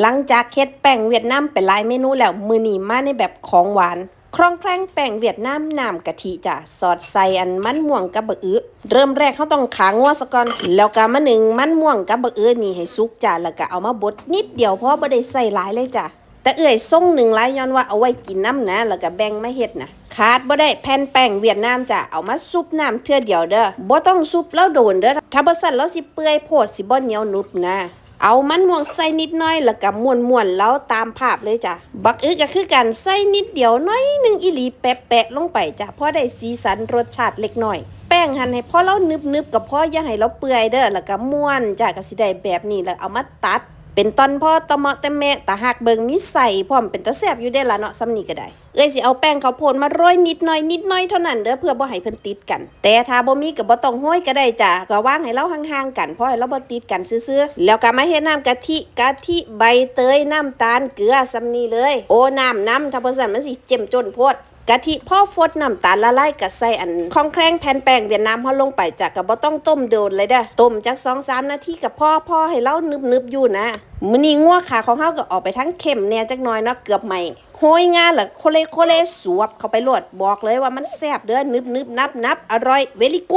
หลังจากเฮ็ดแป้งเวียดนามไปหลายเมนูแล้วมือนี้มาในแบบของหวาน คล่องแคล่งแป้งเวียดนามน้ำกะทิจ้ะสอดใส่อันมันม่วงกับบะอื้อเริ่มแรกเขาต้องขางัวซะก่อนแล้วก็มาหนึ่งมันม่วงกับบะอื้อนี่ให้สุกจ้ะแล้วก็เอามาบดนิดเดียวเพราะบ่ได้ใส่หลายเลยจ้ะแต่เอื่อยส่งหนึ่งหลายย้อนว่าเอาไว้กินน้ำนะ แล้วก็แบ่งมาเฮ็ดนะขาดบ่ได้แผ่นแป้งเวียดนามจ้ะเอามาซุปน้ำเทื่อเดียวเด้อบ่ต้องซุปแล้วโดนเด้อถ้าบ่สั่นแล้วสิเปื่อยโพดสิบ่เหนียวนุบนะ เอามันม่วงใส่นิดหน้อยแล้วก็ม้วนๆแล้วตามภาพเลยจ้ะ บักอึก็คือกันใส่นิดเดียวน้อยหนึงอีหลีแปะๆลงไปจ้ะพอได้สีสันรสชาติเล็กน้อยแป้งหั่นให้พอเรานึบๆกับพออย่าให้เราเปื่อยเด้อแล้วก็ม้วนจ้ะก็สิได้แบบนี้แล้วเอามาตัด เป็นตอนพ่อตะเมาะแต่แม่ตาหักเบิงมีใส่พร้อมเป็นตะแซบอยู่ได้ละเนาะซ้ำนี้ก็ได้เอ้ยสิเอาแป้งข้าวโพดมาโรยนิดหน่อยนิดหน่อยเท่านั้นเด้อเพื่อบ่ให้เพิ่นติดกัน แต่ถ้าบ่มีก็บ่ต้องห้อยก็ได้จ้ะก็วางให้เราห่างๆกันเพราะให้เราบ่ติดกันซื่อๆแล้วก็มาเฮ็ดน้ำกะทิกะทิใบเตยน้ำตาลเกลือซ้ำนี้เลย โอ้น้ำน้ำถ้าบ่ซั่นมันสิเจ็มจนโพด กะทิพ่อฟดน้ำตาลละลายกับใส่อันคองแครงแผ่นแป้งเวียดนามเฮาลงไปจากกะบ่ต้องต้มโดนเลยเด้อต้มจักสองสามนาทีกับพ่อพ่อให้เรานึบๆอยู่นะมื้อนี้งัวขาของเฮาก็ออกไปทั้งเข็มแน่จักหน่อยเนาะเกือบใหม่โหยงานล่ะโคเลโคเลสวบเข้าไปโลดบอกเลยว่ามันแซ่บเด้อนึบๆนับๆอร่อยเวลิกู